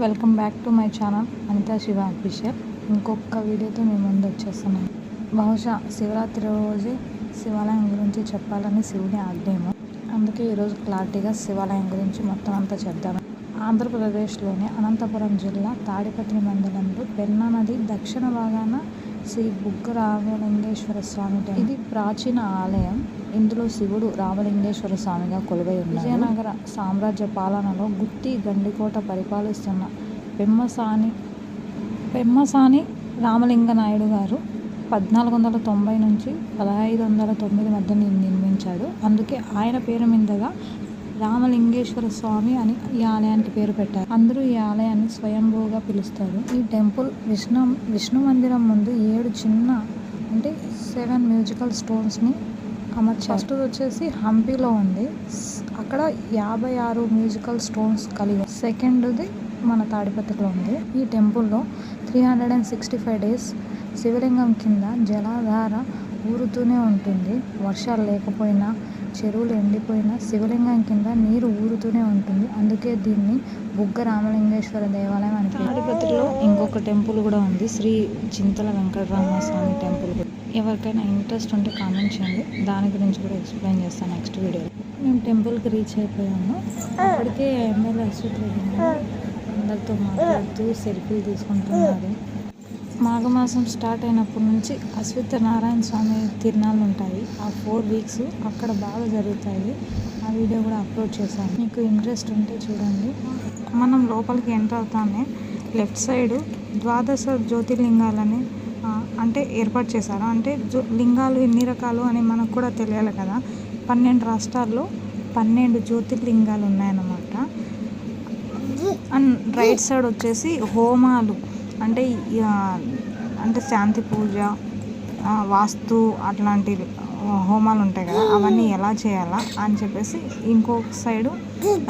Welcome back to my channel Anitha Shiva official. ఇంకొక వీడియోతో మేము ముందు వచ్చేస్తున్నాం బహుశా శివరాత్రి రోజే శివాలయం గురించి చెప్పాలని శివుని ఆజ్ఞేమో అందుకే ఈరోజు క్లారిటీగా శివాలయం గురించి మొత్తం అంతా చెప్దాం ఆంధ్రప్రదేశ్లోని అనంతపురం జిల్లా తాడిపత్రి మండలంలో పెన్నా నది దక్షిణ భాగాన శ్రీ బుగ్గ రామలింగేశ్వర స్వామి ఇది ప్రాచీన ఆలయం. ఇందులో శివుడు రామలింగేశ్వర స్వామిగా కొలువై ఉన్నారు విజయనగర సామ్రాజ్య పాలనలో గుత్తి గండికోట పరిపాలిస్తున్న పెమ్మసాని పెమ్మసాని రామలింగ నాయుడు గారు పద్నాలుగు వందల తొంభై నుంచి పదహైదు వందల తొమ్మిది మధ్య నిర్మించాడు. అందుకే ఆయన పేరు మీదుగా రామలింగేశ్వర స్వామి అని ఈ ఆలయానికి పేరు పెట్టారు. అందరూ ఈ ఆలయాన్ని స్వయంభూగా పిలుస్తారు. ఈ టెంపుల్ విష్ణు విష్ణు మందిరం ముందు ఏడు చిన్న అంటే సెవెన్ మ్యూజికల్ స్టోన్స్ని అమర్చారు. ఫస్ట్ వచ్చేసి హంపీలో ఉంది. అక్కడ యాభై ఆరు మ్యూజికల్ స్టోన్స్ కలిగి సెకండ్ది మన తాడిపత్రికలో ఉంది. ఈ టెంపుల్లో three hundred and sixty five days శివలింగం కింద జలాధార ఊరుతూనే ఉంటుంది. వర్షాలు లేకపోయినా చెరువులు ఎండిపోయినా శివలింగం కింద నీరు ఊరుతూనే ఉంటుంది. అందుకే దీన్ని బుగ్గ రామలింగేశ్వర దేవాలయం అని తాడిపత్రిలో ఇంకొక టెంపుల్ కూడా ఉంది. శ్రీ చింతల వెంకటరామస్వామి టెంపుల్ కూడా. ఎవరికైనా ఇంట్రెస్ట్ ఉంటే కామెంట్ చేయండి. దాని గురించి కూడా ఎక్స్ప్లెయిన్ చేస్తాను నెక్స్ట్ వీడియోలో. మేము టెంపుల్కి రీచ్ అయిపోయాము. అప్పటికే ఎమ్మెల్యే అశ్వత్ అందరితో మాట్లాడుతూ సెల్ఫీలు తీసుకుంటున్నారు. మాఘమాసం స్టార్ట్ అయినప్పటి నుంచి అశ్విత నారాయణ స్వామి తిరునాళ్ళు ఉంటాయి. ఆ ఫోర్ వీక్స్ అక్కడ బాగా జరుగుతాయి. ఆ వీడియో కూడా అప్లోడ్ చేశాను. మీకు ఇంట్రెస్ట్ ఉంటే చూడండి. మనం లోపలికి ఎంటర్ అవుతానే లెఫ్ట్ సైడ్ ద్వాదశ జ్యోతిర్లింగాలని అంటే ఏర్పాటు చేశారు. అంటే జ్యో లింగాలు ఎన్ని రకాలు అని మనకు కూడా తెలియాలి కదా. పన్నెండు రాష్ట్రాల్లో పన్నెండు జ్యోతిర్లింగాలు ఉన్నాయన్నమాట. అండ్ రైట్ సైడ్ వచ్చేసి హోమాలు. అంటే అంటే శాంతి పూజ వాస్తు అట్లాంటి హోమాలు ఉంటాయి కదా అవన్నీ ఎలా చేయాలా అని చెప్పేసి ఇంకొక సైడు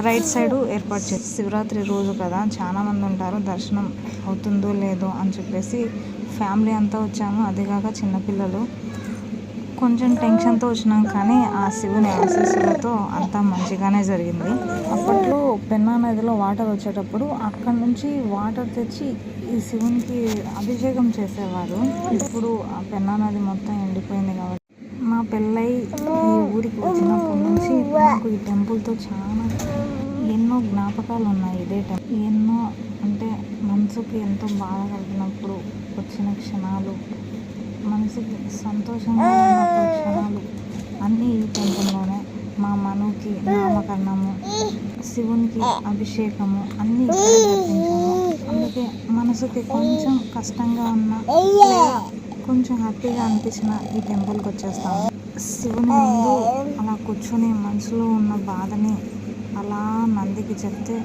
రైట్ సైడు ఏర్పాటు చేసి శివరాత్రి రోజు కదా చాలామంది ఉంటారు దర్శనం అవుతుందో లేదో అని చెప్పేసి ఫ్యామిలీ అంతా వచ్చాము. అదేగాక చిన్నపిల్లలు కొంచెం టెన్షన్తో వచ్చినాం కానీ ఆ శివుని ఆశీస్సులతో అంతా మంచిగానే జరిగింది. అప్పట్లో పెన్నా నదిలో వాటర్ వచ్చేటప్పుడు అక్కడ నుంచి వాటర్ తెచ్చి ఈ శివునికి అభిషేకం చేసేవారు. ఇప్పుడు ఆ పెన్నా నది మొత్తం ఎండిపోయింది కాబట్టి మా పెళ్ళై ఈ ఊరికి వచ్చినప్పటి నుంచి నాకు ఈ టెంపుల్తో చాలా ఎన్నో జ్ఞాపకాలు ఉన్నాయి ఇదే టెంపుల్ ఎన్నో అంటే మనసుకి ఎంతో బాధ కలిగినప్పుడు వచ్చిన క్షణాలు మనసుకి సంతోషంగా ఉన్నప్పుడు క్షణాలు అన్నీ ఈ టెంపుల్లోనే మా మనుకి నామకరణము శివునికి అభిషేకము అన్నీ జరిపించాము అందుకే మనసుకి కొంచెం కష్టంగా ఉన్న కొంచెం హ్యాపీగా అనిపించిన ఈ టెంపుల్కి వచ్చేస్తాము శివుని ముందు అలా కూర్చొని మనసులో ఉన్న బాధని అలా నందికి చెప్తే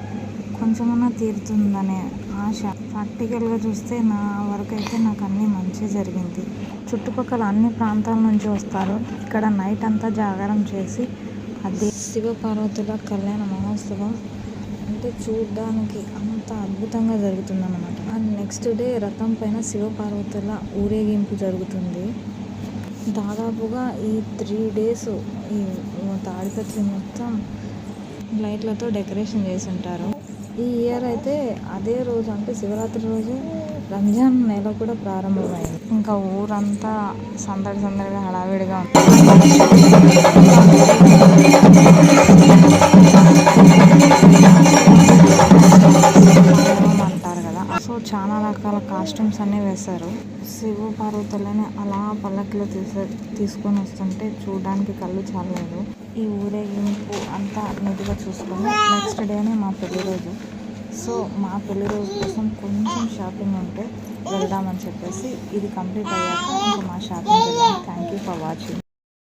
కొంచెమన్నా తీరుతుందనే ఆశ. ప్రాక్టికల్గా చూస్తే నా వరకు అయితే నాకు అన్నీ మంచి జరిగింది. చుట్టుపక్కల అన్ని ప్రాంతాల నుంచి వస్తారు. ఇక్కడ నైట్ అంతా జాగారం చేసి అదే శివపార్వతుల కళ్యాణ మహోత్సవం. అంటే చూడడానికి అంత అద్భుతంగా జరుగుతుందన్నమాట. అండ్ నెక్స్ట్ డే రథం పైన శివపార్వతుల ఊరేగింపు జరుగుతుంది. దాదాపుగా ఈ త్రీ డేస్ ఈ తాడిపత్రి మొత్తం లైట్లతో డెకరేషన్ చేసి ఉంటారు. ఈ ఇయర్ అయితే అదే రోజు అంటే శివరాత్రి రోజు రంజాన్ నెల కూడా ప్రారంభమైంది. ఇంకా ఊరంతా సందడి సందడిగా హడావిడిగా ఉంది. అంటారు కదా. సో చాలా రకాల కాస్ట్యూమ్స్ అన్నీ వేశారు. శివ పార్వతులని అలా పల్లకిలో తీసే తీసుకొని వస్తుంటే చూడడానికి కళ్ళు చాలలేదు. ఈ ఊరేగింపు అంతా నీట్గా చూసుకొని నెక్స్ట్ డేనే మా పెళ్ళి రోజు. సో మా పెళ్ళి రోజు కోసం కొంచెం షాపింగ్ ఉంటే వెళ్దామని చెప్పేసి ఇది కంప్లీట్ అయ్యాక ఇంకా మా shopping thank you for watching